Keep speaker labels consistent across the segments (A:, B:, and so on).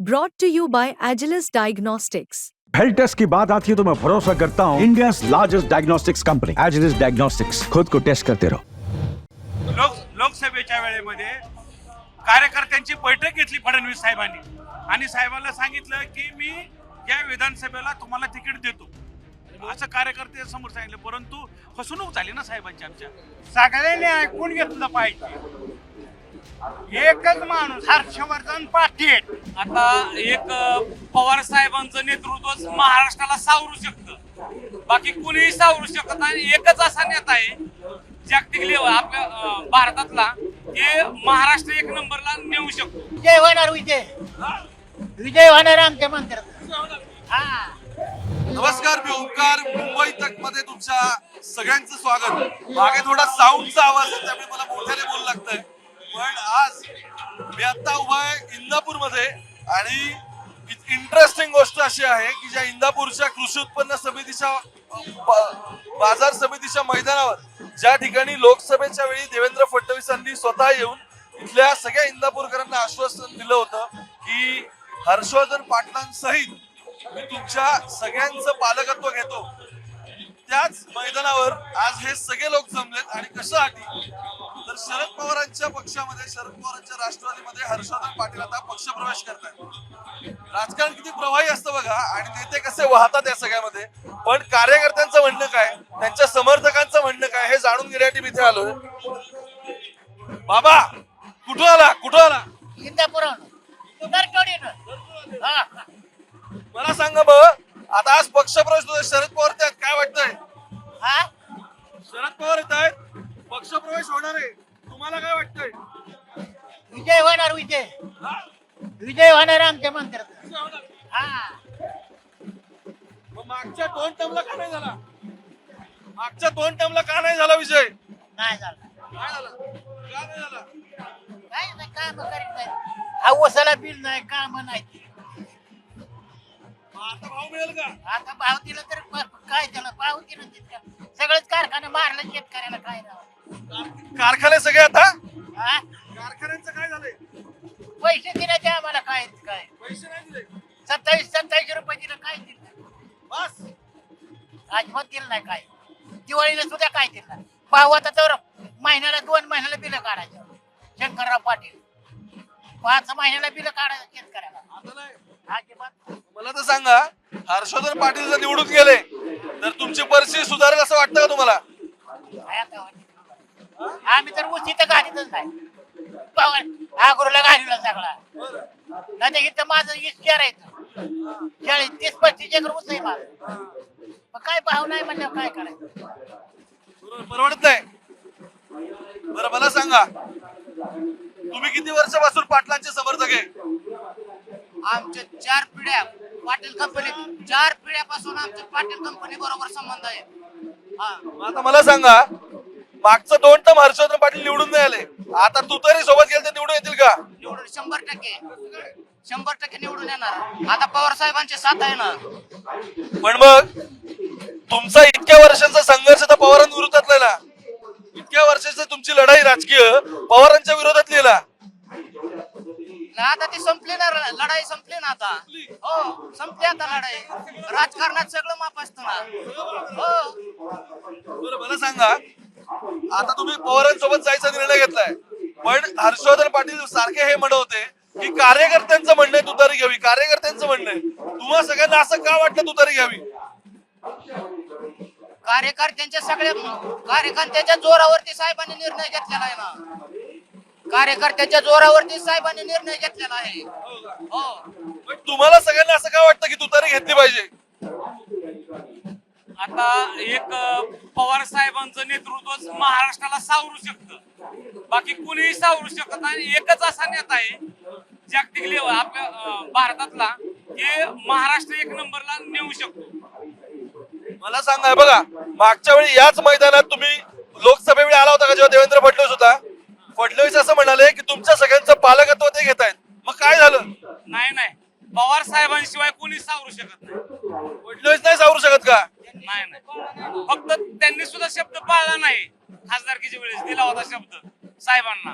A: Brought to you by Agilus Diagnostics.
B: Health test की बात आती है तो मैं भरोसा करता हूँ India largest diagnostics company Agilus diagnostics खुद को टेस्ट करते रहो
C: लोक लोकसभेच्या वेळेमध्ये कार्यकर्त्यांची बैठक घेतली फडणवीस साहेबांनी. आणि साहेबांना सांगितलं की मी या विधानसभेला तुम्हाला तिकीट देतो. असं कार्यकर्ते समोर सांगितलं परंतु फसवणूक झाली ना साहेबांची आमच्या. सगळ्यांनी ऐकून घेतलं पाहिजे. एकच माणूस हर्षवर्धन पाटील.
D: आता एक पवार साहेबांचं नेतृत्व महाराष्ट्राला सावरू शकतं. बाकी कुणीही सावरू शकत नाही. एकच असा नेता आहे जागतिक लेवल आपल्या भारतातला ते महाराष्ट्र एक नंबरला नेऊ शकतो.
E: विजय होणार विजय. विजय होणार आमच्या मंत्र्यात हा.
F: नमस्कार मी ओंकार. मुंबई तकमध्ये तुमच्या सगळ्यांचं स्वागत. मागे थोडा साऊंडचा आवाज आहे त्यामुळे मला मोठ्याने बोलू लागतंय. पण आज मी आता उभा आहे इंदापूरमध्ये आणि इंटरेस्टिंग गोष्ट अशी आहे की ज्या इंदापूरच्या कृषी उत्पन्न समितीच्या बाजार समितीच्या मैदानावर ज्या ठिकाणी लोकसभेच्या वेळी देवेंद्र फडणवीसांनी स्वतः येऊन इथल्या सगळ्या इंदापूरकरांना आश्वासन दिलं होतं की हर्षवर्धन पाटलांसहित मी तुमच्या सगळ्यांचं पालकत्व घेतो. त्याच मैदानावर आज हे सगळे लोक जमलेत आणि कशासाठी? तर शरद पवारांच्या पक्षामध्ये शरद पवारांच्या राष्ट्रवादीमध्ये हर्षवर्धन पाटील आता पक्षप्रवेश करतायत. राजकारण किती प्रवाही असतं बघा आणि नेते कसे वाहतात या सगळ्यामध्ये. पण कार्यकर्त्यांचं म्हणणं काय? त्यांच्या समर्थकांचं म्हणणं काय? हे जाणून घेण्यासाठी मी इथे आलोय. बाबा कुठं आला? कुठं आला?
E: हा.
F: मला सांगा मग आता आज पक्षप्रवेश होतोय. शरद पवार त्यात काय वाटतंय?
E: हा?
F: शरद पवार येत आहेत पक्षप्रवेश होणार आहे. तुम्हाला काय वाटतंय?
E: विजय होणार विजय.
F: हा?
E: विजय होणार आमच्या हा.
F: मग मागच्या दोन टर्मला का नाही झाला? मागच्या दोन टर्मला का नाही झाला विजय?
E: नाही झालं.
F: काय झाला. का नाही झाला?
E: काय नाही काम करीत नाही. हा उसाला बिल नाही काम नाही.
F: मग आता भाव मिळेल का?
E: आता भाव दिला तर प- काय त्याला? भाव दिलं तितकं सगळंच कारखाना मारलं शेतकऱ्याला काय नाही
F: कारखाने सगळे आता?
E: हा?
F: कारखान्यांचं काय झालंय?
E: पैसे दिले आम्हाला काय काय?
F: पैसे नाही दिले.
E: सत्तावीस सत्तावीस रुपये दिलं काय दिलं?
F: बस.
E: अजिबात दिलं नाही काय? दिवाळीला सुद्धा काय दिलं नाही? आता तर महिन्याला दोन महिन्याला बिलं काढायचं. शंकरराव पाटील. पाच महिन्याला बिलं काढायचं शेतकऱ्याला.
F: आता नाही.
E: अजिबात
F: मला तर सांगा हर्षवर्धन पाटील जर निवडून गेले तर तुमची परिस्थिती सुधारेल असं वाटतं का तुम्हाला?
E: आता? आम्ही तर उशी तर घालीतच नाही. पवार आगरूला घालीला सगळा. नाही इथं माझं इश्केर आहे. चाळीस तीस पस्तीस एकर ऊस आहे माझं. मग काय भाव नाही म्हणल्यावर काय करायचं?
F: परवडत नाही. बरं मला सांगा. तुम्ही किती वर्षापासून पाटलांचे समर्थक आहे?
D: आमच्या चार पिढ्या पाटील कंपनी चार पिढ्यापासून आमच्या पाटील कंपनी बरोबर संबंध आहे. हा.
F: मग आता मला सांगा मागचं दोन टर्म हर्षवर्धन पाटील निवडून नाही आले. आता तू तरी सोबत गेले तर निवडून येतील का?
D: निवडून शंभर टक्के. शंभर टक्के निवडून येणार. आता पवार साहेबांची साथ आहे ना.
F: पण मग तुमचा इतक्या वर्षांचा संघर्ष तर पवारांविरोधातला ना. इतक्या वर्षाची तुमची लढाई राजकीय पवारांच्या विरोधातली आहे ना.
D: ना आता ती संपली ना लढाई संपली ना आता. हो संपली आता लढाई. राजकारणात सगळं माप असतं ना. हो.
F: बरं मला सांगा आता तुम्ही पवारांसोबत जायचा निर्णय घेतलाय. पण हर्षवर्धन पाटील सारखे हे म्हणत होते की कार्यकर्त्यांचं म्हणणं आहे तुतारी घ्यावी. कार्यकर्त्यांचं म्हणणं आहे. तुम्हा सगळ्यांना असं का वाटलं तुतारी घ्यावी?
D: कार्यकर्त्यांच्या सगळ्या कार्यकर्त्यांच्या जोरावरती साहेबांनी निर्णय घेतलेला आहे ना. कार्यकर्त्यांच्या जोरावरती साहेबांनी निर्णय घेतलेला आहे. हो.
F: पण तुम्हाला सगळ्यांना असं का वाटतं की तुतारी घेतली पाहिजे?
D: आता एक पवार साहेबांचं नेतृत्व महाराष्ट्राला सावरू शकतं. बाकी कुणीही सावरू शकत नाही. एकच असा नेता आहे जागतिक लेवल आपल्या भारतातला ते महाराष्ट्र एक नंबरला नेऊ शकतो.
F: मला सांगा हे बघा मागच्या वेळी याच मैदानात तुम्ही लोकसभेवेळी आला होता का जेव्हा देवेंद्र फडणवीस होता? फडणवीस असं म्हणाले की तुमच्या सगळ्यांचं पालकत्व ते घेत आहेत. मग काय झालं?
D: नाही नाही. पवार साहेबांशिवाय कुणी सावरू शकत नाही.
F: फडणवीस नाही सावरू शकत का?
D: नाही नाही. फक्त त्यांनी सुद्धा शब्द पाळला नाही. खासदारकीच्या वेळेस दिला होता शब्द साहेबांना.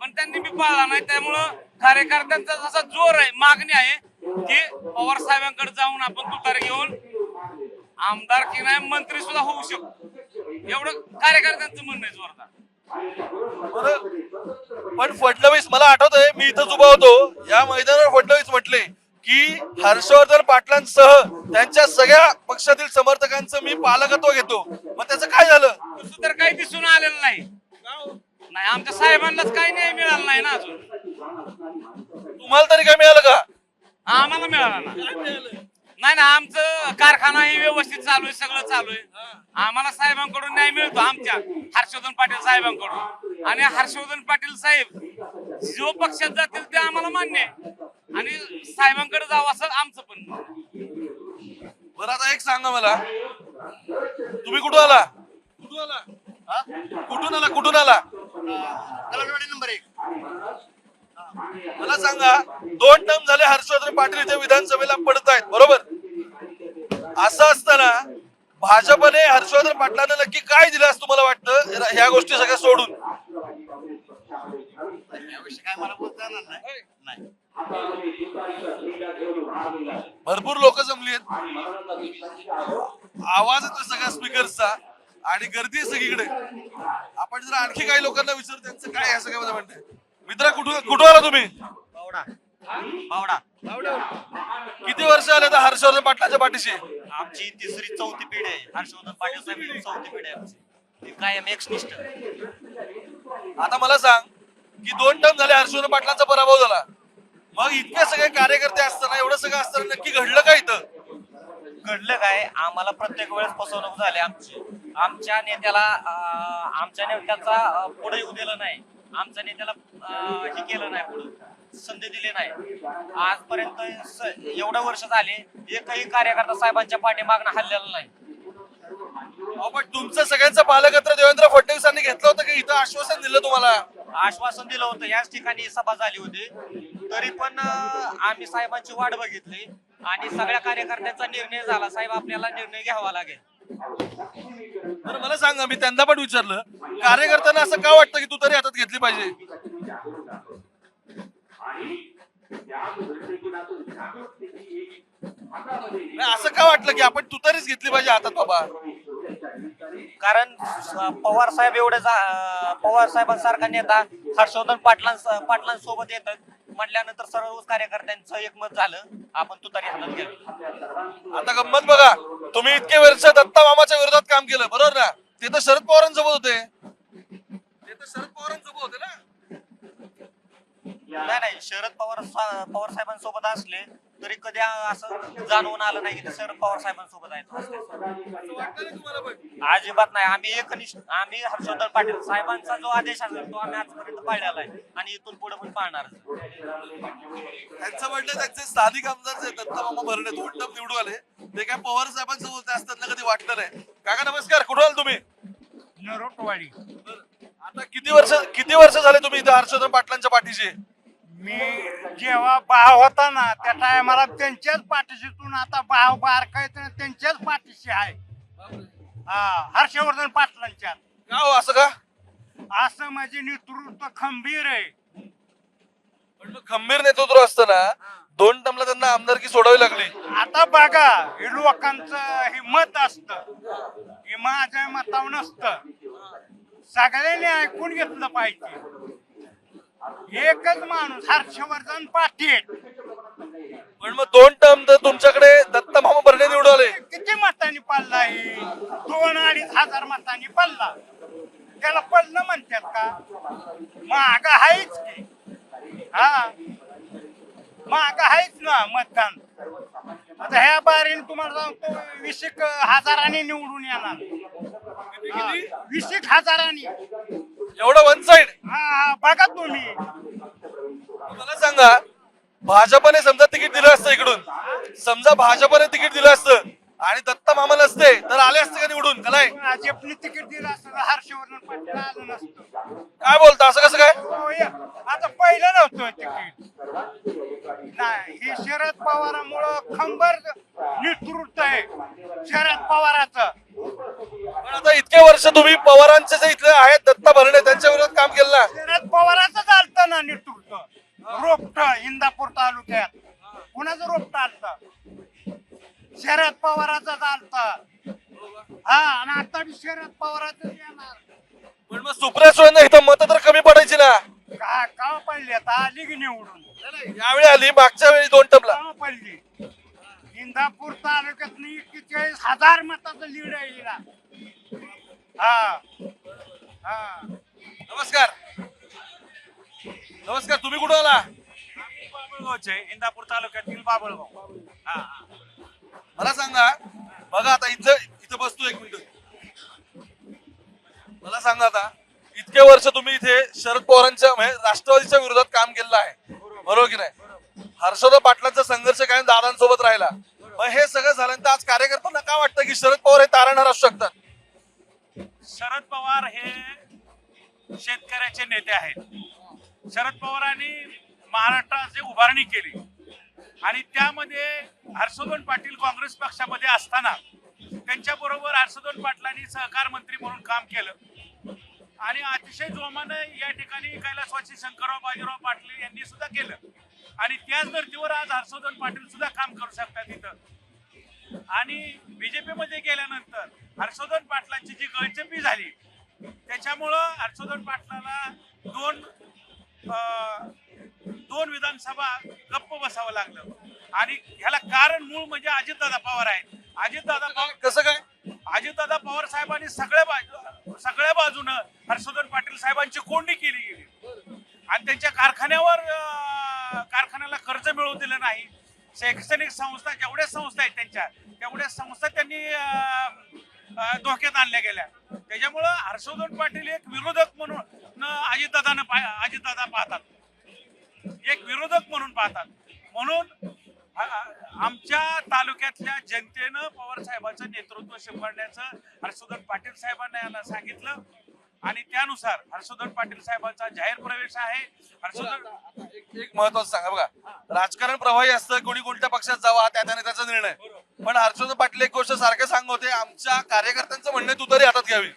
D: पण त्यांनी मी पाळला नाही. त्यामुळं कार्यकर्त्यांचा जसा जोर आहे मागणी आहे की पवार साहेबांकडे जाऊन आपण तुतार घेऊन आमदार की नाही मंत्री सुद्धा होऊ शकतो. एवढं कार्यकर्त्यांचं म्हणणं आहे जोरदार.
F: बरं. पण फडणवीस मला आठवतंय मी इथंच उभा होतो. या मैदानावर फडणवीस म्हटले की हर्षवर्धन पाटलांसह त्यांच्या सगळ्या पक्षातील समर्थकांचं मी पालकत्व घेतो. मग त्याचं काय झालं?
D: तसं तर काही दिसून आलेलं नाही. नाही आमच्या साहेबांनाच काही न्याय मिळाला नाही ना अजून.
F: तुम्हाला तरी काय मिळालं का?
D: आम्हाला मिळाला ना. नाही ना आमचं कारखाना हे व्यवस्थित चालू आहे सगळं चालू आहे. आम्हाला साहेबांकडून न्याय मिळतो आमच्या हर्षवर्धन पाटील साहेबांकडून. आणि हर्षवर्धन पाटील साहेब जो पक्षात जातील ते आम्हाला मान्य आहे. आणि साहेबांकडे जावं असं आमचं पण.
F: बरं आता एक सांगा मला. तुम्ही कुठून आला? कुठून आला? हा? कुठून आला कुठून आला?
G: नंबर एक.
F: मला सांगा दोन टर्म झाले हर्षवर्धन पाटील इथे विधानसभेला पडत आहेत बरोबर? असं असताना भाजपने हर्षवर्धन पाटलांना नक्की काय दिलं असं तुम्हाला वाटतं? ह्या गोष्टी सगळ्या सोडून.
G: याविषयी मला नाही
F: भरपूर लोक जमली आहेत. आवाज येतो सगळ्या स्पीकर्सचा आणि गर्दी आहे सगळीकडे. आपण जर आणखी काही लोकांना विचारू त्यांचं काय या सगळ्यामध्ये म्हणते मित्रा कुठून कुठून आला तुम्ही?
G: बावडा. बावडा.
F: किती वर्ष आले आता हर्षवर्धन पाटलाच्या पाठीशी?
G: आमची तिसरी चौथी पिढी आहे. हर्षवर्धन पाटील साहेब चौथी पिढी आहे आमची. ती कायम एकनिष्ठ.
F: आता मला सांग की दोन टर्म झाले हर्षवर्धन पाटलांचा पराभव झाला. मग इतके सगळे कार्यकर्ते असताना एवढं सगळं असताना नक्की घडलं काय इथं?
H: घडलं काय? आम्हाला प्रत्येक वेळेस फसवणूक झाली आमची. आमच्या नेत्याला अं, आमच्या नेत्याचा पुढे येऊ दिलं नाही. आमच्या नेत्याला हे केलं नाही पुढे. संधी दिली नाही. आजपर्यंत एवढं वर्ष झाले एकही कार्यकर्ता साहेबांच्या पाठीमागणं हल्लेला नाही.
F: पण तुमचं सगळ्यांचं पालकत्र देवेंद्र फडणवीसांनी घेतलं होतं की इथं आश्वासन दिलं तुम्हाला?
H: आश्वासन दिलं होतं. याच ठिकाणी सभा झाली होती. तरी पण आम्ही साहेबांची वाट बघितली आणि सगळ्या कार्यकर्त्यांचा निर्णय झाला. साहेब आपल्याला निर्णय घ्यावा लागेल.
F: तर मला सांगा मी त्यांना पण विचारलं. कार्यकर्त्यांना असं का वाटतं की तू तरी हातात घेतली पाहिजे? नाही, असं का वाटलं की आपण तू तरीच घेतली पाहिजे हातात बाबा?
H: कारण पवार साहेब एवढे पवार साहेबांसारखा नेता हर्षवर्धन पाटलां पाटलांसोबत येतात. म्हटल्यानंतर सर्व कार्यकर्त्यांचं एकमत झालं. आपण तुतारी हातात गेलो
F: आता गंमत बघा. तुम्ही इतके वर्ष दत्ता मामाच्या विरोधात काम केलं बरोबर ना? ते तर शरद पवारांसोबत होते. ते तर शरद पवारांसोबत होते ना?
H: नाही नाही. शरद पवार पवार साहेबांसोबत असले तरी कधी असं जाणवून आलं नाही की शरद पवार साहेबांसोबत आहेत. अजिबात नाही. आम्ही एकनिष्ठ आम्ही हर्षवर्धन पाटील साहेबांचा जो आदेश असेल तो आम्ही आजपर्यंत पाळलेला आहे आणि इथून पुढे पण पाळणार
F: त्यांचं म्हणणं त्यांचे स्थानिक आमदार जे दत्ता मामा भरणे दोन टप निवडून आले. ते काय पवार साहेबांसोबत बोलते असतात ना कधी वाटलं नाही. काका नमस्कार. कुठं आल तुम्ही?
I: नरोटवाडी.
F: आता किती वर्ष किती वर्ष झाले तुम्ही इथे हर्षवर्धन पाटलांच्या पाठीशी?
I: मी जेव्हा भाव होता ना त्या टायमाला त्यांच्याच पाठीशीतून आता भाव बारकाय त्यांच्याच पाठीशी आहे. हा हर्षवर्धन पाटलांच्या.
F: का हो असं का?
I: असं माझे नेतृत्व खंबीर आहे.
F: पण मग खंबीर नेतृत्व असताना दोन टर्मला त्यांना आमदारकी सोडावी लागली.
I: आता बघा हे लोकांचं हे मत असत. हे माझ्या मतावर नसतं. सगळ्यांनी ऐकून घेतलं पाहिजे. एकच माणूस हर्षवर्धन पाटील.
F: पण मग दोन टर्म तर तुमच्याकडे दत्ता मामा भरणे निवडून आले.
I: किती मतांनी पडला हे? दोन अडीच हजार मतांनी पडला. त्याला पडलं म्हणतात का? माग आहेच की. हा. माग आहेच ना मतदान. आता ह्या बारीने तुम्हाला सांगतो वीस एक हजारांनी निवडून येणार. हा, वीस एक हजारांनी.
F: एवढं वन साइड
I: हा हा बघा तुम्ही.
F: मला सांगा भाजपने समजा तिकीट दिलं असतं इकडून. समजा भाजपने तिकीट दिलं असतं आणि दत्ता मामा नसते तर आले असते का निवडून का नाही?
E: तिकीट दिलं असतं तर हर्षवर्धन पाटील आलं नसतं.
F: काय बोलता? असं कसं काय?
E: होय. आता पहिलं नव्हतं तिकीट. नाही हे शरद पवारामुळं खंबर नेतृत्व आहे. शरद पवाराचं.
F: पण आता इतके वर्ष तुम्ही पवारांचे जे इथले आहेत दत्ता भरणे त्यांच्या विरोधात काम केलं ना?
E: शरद हा आणि आता बी शरद पवाराचं येणार.
F: पण मग सुप्रिया सुळेंना इथं मत तर कमी पडायची ना.
E: का का पडली आता? आली की निवडून?
F: यावेळी आली मागच्या वेळी दोन टपला.
E: का पडली? इंदापूर तालुक्यात एक्केचाळीस हजार मताचं लीड आहे हिला. हा हा.
F: नमस्कार. नमस्कार तुम्ही कुठं आला?
C: बाबळगावचे इंदापूर तालुक्यातील बाबळगाव. हा हा.
F: मला सांगा बघा आता इथं इथं बसतो एक मिनिट. मला सांगा आता इतके वर्ष तुम्ही इथे शरद पवारांच्या म्हणजे राष्ट्रवादीच्या विरोधात काम केलेलं आहे. बरोबर की नाही? हर्षदा पाटलांचा संघर्ष काय दादांसोबत राहिला? मग हे सगळं झाल्यानंतर आज कार्यकर्त्यांना काय वाटतं की शरद पवार हे तारणहार असू शकतात?
C: शरद पवार हे शेतकऱ्याचे नेते आहेत. शरद पवारांनी महाराष्ट्राची उभारणी केली आणि त्यामध्ये हर्षोदन पाटील काँग्रेस पक्षामध्ये असताना त्यांच्या बरोबर पाटलांनी सहकार मंत्री म्हणून काम केलं. आणि अतिशय जोमानं या ठिकाणी कैलासवासी शंकरराव बाजीराव पाटील यांनी सुद्धा केलं. आणि त्याच धर्तीवर आज हर्षवर्धन पाटील सुद्धा काम करू शकतात इथं. आणि बीजेपीमध्ये गेल्यानंतर हर्षवर्धन पाटलांची जी गळचेपी झाली त्याच्यामुळं हर्षवर्धन पाटलाला दोन दोन विधानसभा गप्प बसावं लागलं. आणि ह्याला कारण मूळ म्हणजे अजितदादा पवार आहेत. अजितदादा पवार
F: कसं काय?
C: अजितदादा पवार साहेबांनी सगळ्या बाजू सगळ्या बाजूनं हर्षवर्धन पाटील साहेबांची कोंडी केली गेली. आणि त्यांच्या कारखान्यावर कारखान्याला कर्ज मिळवू दिलं नाही. शैक्षणिक संस्था जेवढ्या संस्था आहेत त्यांच्या तेवढ्या संस्था त्यांनी धोक्यात आणल्या गेल्या. त्याच्यामुळं हर्षवर्धन पाटील एक विरोधक म्हणून अजितदादानं अजितदादा पाहतात. एक विरोधक म्हणून पाहतात. म्हणून आमच्या तालुक्यातल्या जनतेनं पवार साहेबांचं नेतृत्व स्वीकारण्याचं हर्षवर्धन पाटील साहेबांना यांना सांगितलं. आणि त्यानुसार हर्षवर्धन पाटील साहेबांचा जाहीर प्रवेश आहे. हर्षवर्धन
F: एक- महत्वाचं सांगा बघा. राजकारण प्रवाही असतं कोणी कोणत्या पक्षात जावा त्या त्याने त्याचा निर्णय. पण हर्षवर्धन पाटील एक गोष्ट सारखे सांगत होते आमच्या कार्यकर्त्यांचं म्हणणं तू तरी हातात घ्यावी.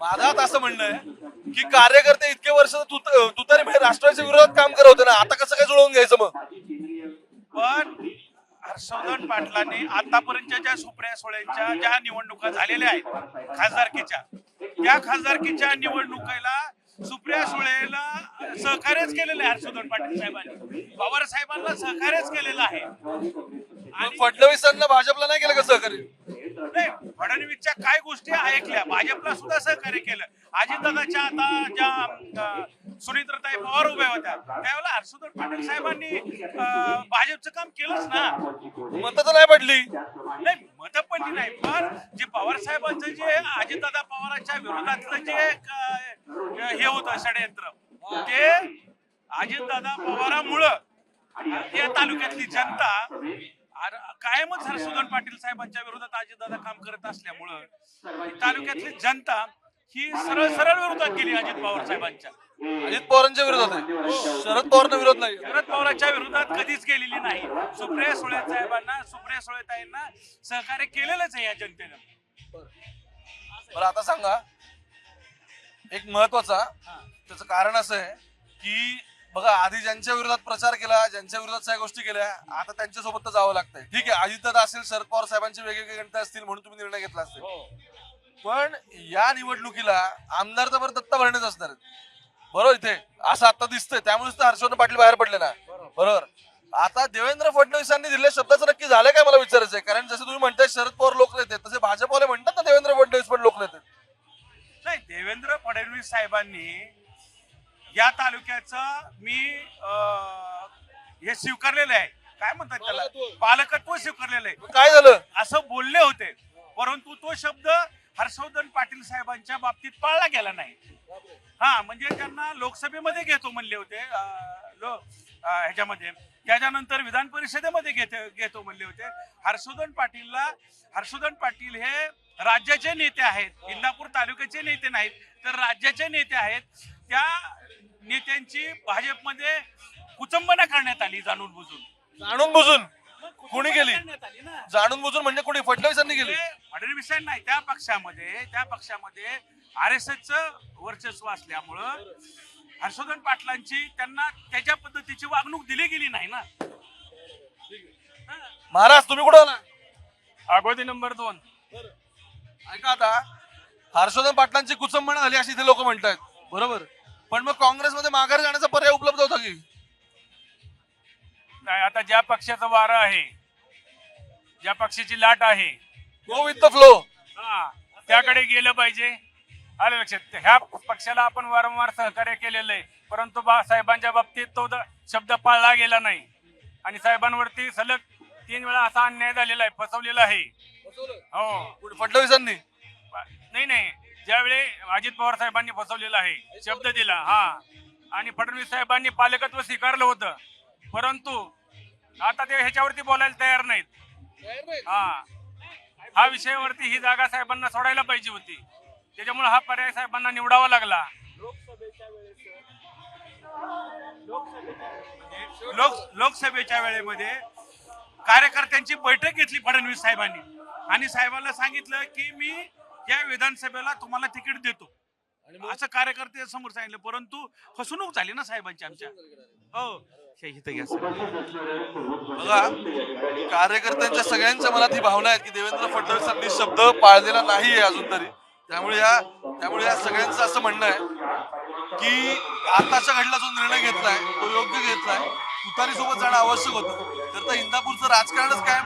F: माझं असं म्हणणं आहे की कार्यकर्ते इतके वर्ष तू तू तरी म्हणजे राष्ट्रवादीच्या विरोधात काम करत होते ना आता कसं काय जुळवून घ्यायचं मग?
C: पण हर्षवर्धन पाटलांनी आतापर्यंतच्या ज्या सुप्रिया सुळेंच्या ज्या निवडणुका झालेल्या आहेत खासदारकीच्या त्या खासदारकीच्या निवडणुकीला सुप्रिया सुळेला सहकार्यच केलेलं आहे हर्षवर्धन पाटील साहेबांनी. पवार साहेबांना सहकार्यच केलेलं आहे.
F: मग फडणवीसांना भाजपला नाही केलं का सहकार्य?
C: नाही फडणवीसच्या काय गोष्टी ऐकल्या. भाजपला सुद्धा सहकार्य केलं. अजितदादाच्या आता ज्या सुनीत्रताई पवार उभ्या होत्या त्यावेळेला हर्षवर्धन पाटील साहेबांनी भाजपचं काम केलंच ना.
F: मत तर नाही पडली.
C: नाही मत पडली नाही पण जे पवार साहेबांचं जे अजितदादा पवारांच्या विरोधातलं जे हे होतं षडयंत्र ते अजितदादा पवारामुळं या तालुक्यातली जनता कायमच हर्षवर्धन पाटील साहेबांच्या विरोधात अजितदादा काम करत असल्यामुळं ही तालुक्यातली जनता ही सरळ सरळ विरोधात गेली अजित पवार साहेबांच्या.
F: अजित पवारांच्या विरोधात आहे. शरद पवारांना विरोध नाही.
C: शरद पवारांच्या विरोधात कधीच गेलेली नाही. सुप्रिया सुळे साहेबांना सुप्रिया सुळेताईंना सहकार्य केलेलंच आहे या जनतेनं.
F: बरं आता सांगा. एक महत्त्वाचा त्याचं कारण असं आहे की बघा आधी ज्यांच्या विरोधात प्रचार केला ज्यांच्या विरोधात सगळ्या गोष्टी केल्या आता त्यांच्यासोबत तर जावं लागतंय. ठीक आहे अजितदादा असेल शरद पवार साहेबांचे वेगवेगळे गणित असतील म्हणून तुम्ही निर्णय घेतला असेल. पण या निवडणुकीला आमदार तर बरं दत्ता भरणेच असणार. बरोबर इथे असं आता दिसतंय. त्यामुळेच तर हर्षवर्धन पाटील बाहेर पडले ना. बरोबर. आता देवेंद्र फडणवीसांनी दिलेल्या शब्दाचं नक्की झालं काय मला विचारायचंय? कारण जसं तुम्ही म्हणताय शरद पवार लोकनेते तसे भाजपवाले म्हणतात ना देवेंद्र फडणवीस पण लोकनेते
C: नाही देवेंद्र फडणवीस साहेबांनी या तालुक्याचं मी हे स्वीकारलेलं आहे. काय म्हणतात त्याला? पालकत्व स्वीकारलेलं आहे.
F: काय झालं?
C: असं बोलले होते. परंतु तो शब्द हर्षवर्धन पाटील साहेबांच्या बाबतीत पाळला गेला नाही. हा म्हणजे त्यांना लोकसभेमध्ये घेतो म्हणले होते ह्याच्यामध्ये. त्याच्यानंतर विधान परिषदेमध्ये घेते घेतो म्हणले होते. हर्षवर्धन पाटीलला हर्षवर्धन पाटील हे राज्याचे नेते आहेत. इंदापूर तालुक्याचे नेते नाहीत. तर राज्याचे नेते आहेत. त्या नेत्यांची भाजपमध्ये कुचंबना करण्यात आली जाणून बुजून.
F: जाणून बुजून. कोणी केली
C: आली ना.
F: जाणून बुजून म्हणजे कोणी? फडणवीसांनी केली
C: ते फडणवीसांना नाही त्या पक्षामध्ये त्या पक्षामध्ये आर एस एसचं वर्चस्व असल्यामुळं हर्षवर्धन पाटलांची त्यांना त्याच्या पद्धतीची वागणूक दिली गेली नाही ना.
F: महाराज तुम्ही कुठं आला
C: अगोदी नंबर दोन.
F: ऐका आता हर्षवर्धन पाटलांची कुचंबणा झाली अशी इथे लोक म्हणतात बरोबर? पण मग काँग्रेसमध्ये माघार जाण्याचा पर्याय उपलब्ध होता की?
C: नाही आता ज्या पक्षाचं वारं आहे ज्या पक्षाची लाट आहे
F: गो विथ द फ्लो
C: हा त्याकडे गेलं पाहिजे. आलं लक्षात? ह्या पक्षाला आपण वारंवार सहकार्य केलेलं आहे. परंतु बा साहेबांच्या बाबतीत तो शब्द पाळला गेला नाही. आणि साहेबांवरती सलग तीन वेळा असा अन्याय झालेला आहे फसवलेला आहे. हो.
F: फडणवीसांनी?
C: नाही नाही. ज्यावेळी अजित पवार साहेबांनी फसवलेला आहे शब्द दिला हा. आणि फडणवीस साहेबांनी पालकत्व स्वीकारलं होतं. परंतु आता ते ह्याच्यावरती बोलायला तयार नाहीत. हा. हा विषयावरती ही जागा साहेबांना सोडायला पाहिजे होती. त्याच्यामुळे हा पर्याय साहेबांना निवडावा लागला. लोक लोकसभेच्या वेळेमध्ये कार्यकर्त्यांची बैठक घेतली फडणवीस साहेबांनी. आणि साहेबांना सांगितलं की मी या विधानसभेला तुम्हाला तिकीट देतो. असं कार्यकर्ते समोर सांगितलं परंतु फसवणूक झाली ना साहेबांची आमच्या. हो. हे.
F: बघा कार्यकर्त्यांच्या सगळ्यांच्या मनात ही भावना आहे की देवेंद्र फडणवीसांनी शब्द पाळलेला नाहीये अजून तरी. त्यामुळे या त्यामुळे या सगळ्यांचं असं म्हणणं आहे की आताच्या घडला जो निर्णय घेतलाय तो योग्य घेतलाय तुतारी सोबत जाणं आवश्यक होतं. तर इंदापूरचं राजकारणच काय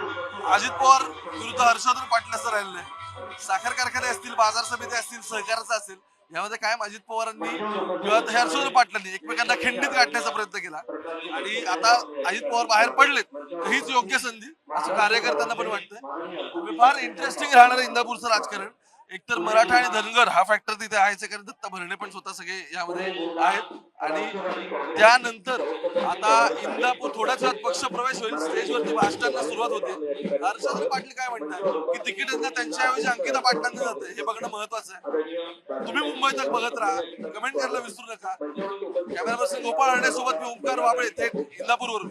F: अजित पवार विरुद्ध हर्षवर्धन पाटील असं राहिलेलं आहे. साखर कारखाने असतील बाजार समिती असतील सहकाराचं असेल यामध्ये कायम अजित पवारांनी किंवा हर्षवर्धन पाटलांनी एकमेकांना खिंडीत काढण्याचा प्रयत्न केला. आणि आता अजित पवार बाहेर पडलेत तर हीच योग्य संधी असं कार्यकर्त्यांना पण वाटतंय. फार इंटरेस्टिंग राहणार इंदापूरचं राजकारण. एकतर मराठा आणि धनगर हा फॅक्टर तिथे आहे, कारण दत्ता भरणे पण स्वतः सगळे यामध्ये आहेत. आणि त्यानंतर आता इंदापूर थोड्याच वेळात पक्ष प्रवेश होईल. स्टेजवरती भाषणांना सुरुवात होते. हर्षवर्धन पाटील काय म्हणतात? की तिकीट त्यांच्याऐवजी अंकिता पाटलांना जाते. हे बघणं महत्वाचं आहे. तुम्ही मुंबई तक बघत राहा. कमेंट करायला विसरू नका. कॅमेरा पर्सन गोपाळ सोबत मी ओंकार वाबळे थेट इंदापूरवरून.